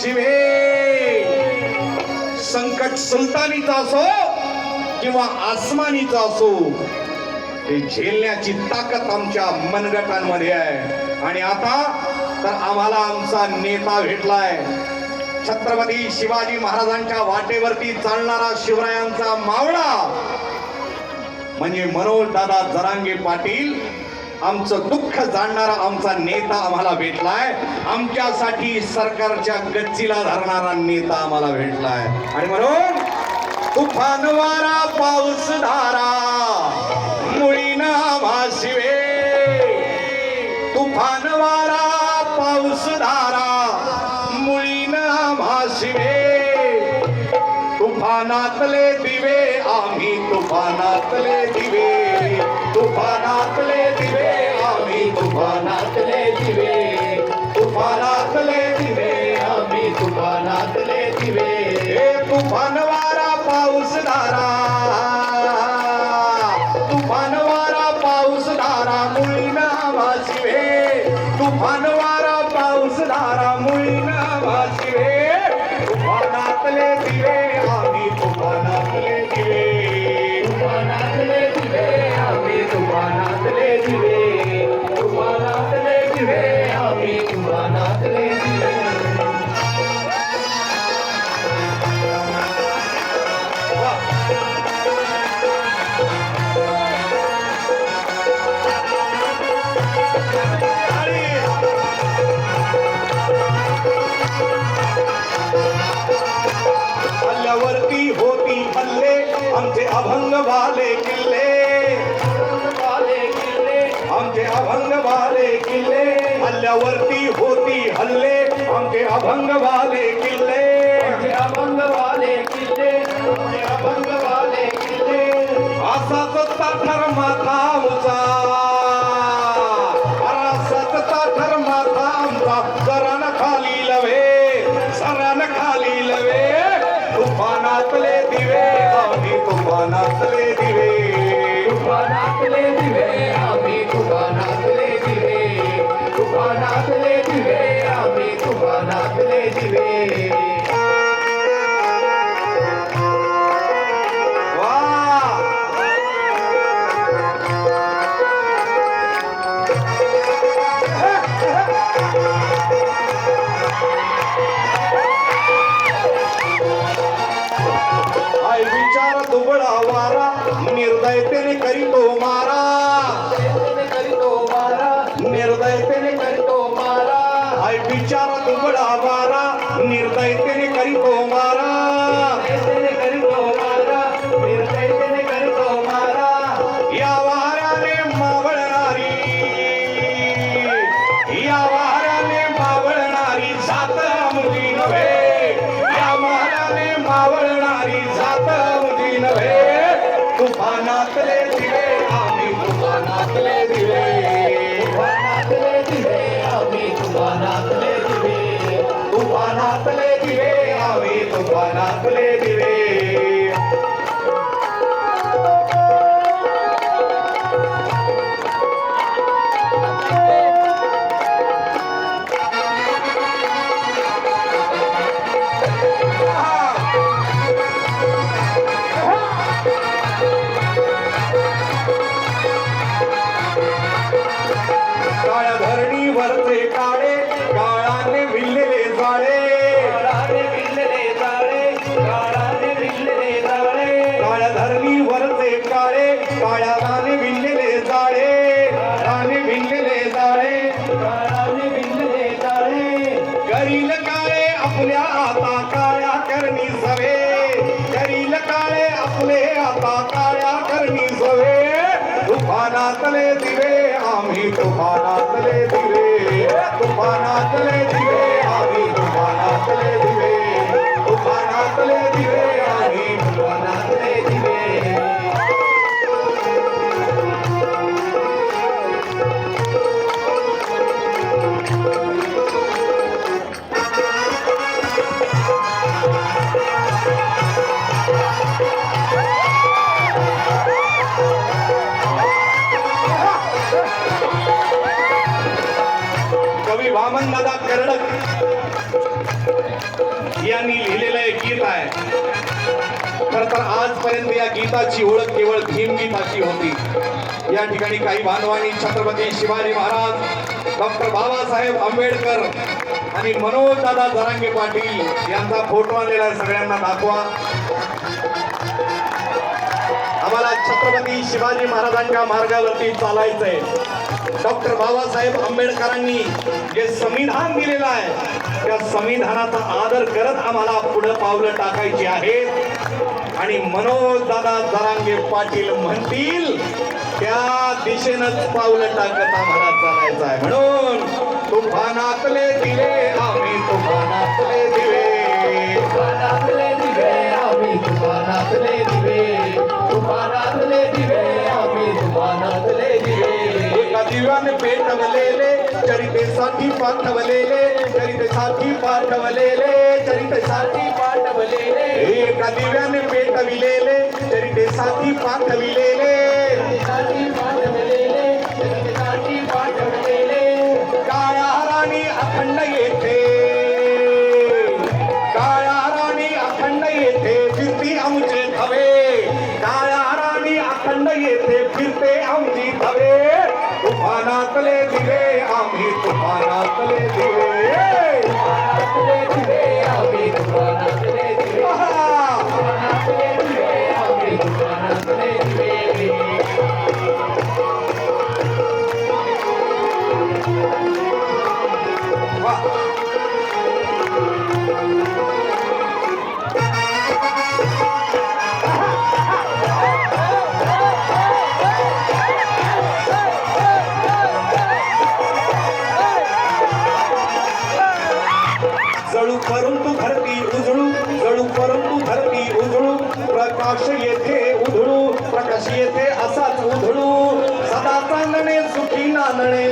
शिवे. संकट सुलतानीचा असो किंवा आसमानीचा असो ते झेलण्याची ताकद आमच्या मनगटांमध्ये आहे. आणि आता तर आम्हाला आमचा नेता भेटलाय. छत्रपती शिवाजी महाराजांच्या वाटेवरती चालणारा शिवरायांचा मावळा. म्हणजे मनोज दादा जरांगे पाटील आमचं दुःख जाणणारा आमचा नेता आम्हाला भेटलाय. आमच्यासाठी सरकारच्या गच्चीला धरणारा नेता आम्हाला भेटलाय. आणि म्हणून तुफान वारा पाऊस धारा मुळीना भाशिवे तुफान वारा पाऊस धारा मुळीना भाशिवे तुफानातले दिवे आम्ही तुफानातले दिवे. तुफानात आम्ही तुफानातले दिवे हल्ल्यावरती होती हल्ले. आमचे अभंग वाले किल्ले. अभंग वाले किल्ले. अभंग वाले किल्ले. असाच ताठर माथा आमचा. असाच ताठर माथा आमचा. सरण खाली लवे सरण खाली लवे. तुफानातले दिवे आम्ही तुफानातले दिवे. तुफानातले हाय विचार दुबळा वारा निर्दयतेने करीतो मारा करीतो या वाऱ्याने मावळणारी या वाऱ्याने मावळणारी जात मुली नव्हे. या वाऱ्याने मावळणारी जात मुली नव्हे. तुफानातले आम्ही तुफानातले करील काळे आपल्या आता काळ्या करणी सवे. करील काळे आपले आता काळ्या करणी सवे. तुफानातले दिवे आम्ही तुफानातले दिवे. तुफानातले कर्णक. यांनी लिहिलेलं एक गीत आहे. खर तर आजपर्यंत या गीताची ओळख केवळ भीमगीत अशी होती. या ठिकाणी काही भानवानी छत्रपती शिवाजी महाराज डॉक्टर बाबासाहेब आंबेडकर आणि मनोज दादा जरांगे पाटील यांचा फोटो आलेला आहे. सगळ्यांना दाखवा. आम्हाला छत्रपती शिवाजी महाराजांच्या मार्गावरती चालायचंय. डॉक्टर बाबासाहेब आंबेडकरांनी जे संविधान दिलेलं आहे त्या संविधानाचा आदर करत आम्हाला पुढं पावलं टाकायची आहेत. आणि मनोज दादा जरांगे पाटील म्हणतील त्या दिशेनंच पावलं टाकत आम्हाला चालायचं आहे. म्हणून तुफानातले दिवे आम्ही तुफानातले दिवे तुफानातले दिवे आम्ही तुफानातले दिवे तुफानातले दिवे एका दिव्याने पेटवलेले चरितेसाठी पाठवलेले चरितेसाठी पाठवलेले चरितेसाठी पाठवलेले एका दिव्याने पेटविलेले चरितेसाठी पाठविलेले साठी पाठवलेले काळा राणी अखंड वा. जळू परंतु धरती उजळू जळू परंतु धरती उजळू प्रकाश येथे उधळू प्रकाश येथे असाच उधळू सदा चांदणे सुखी नांदणे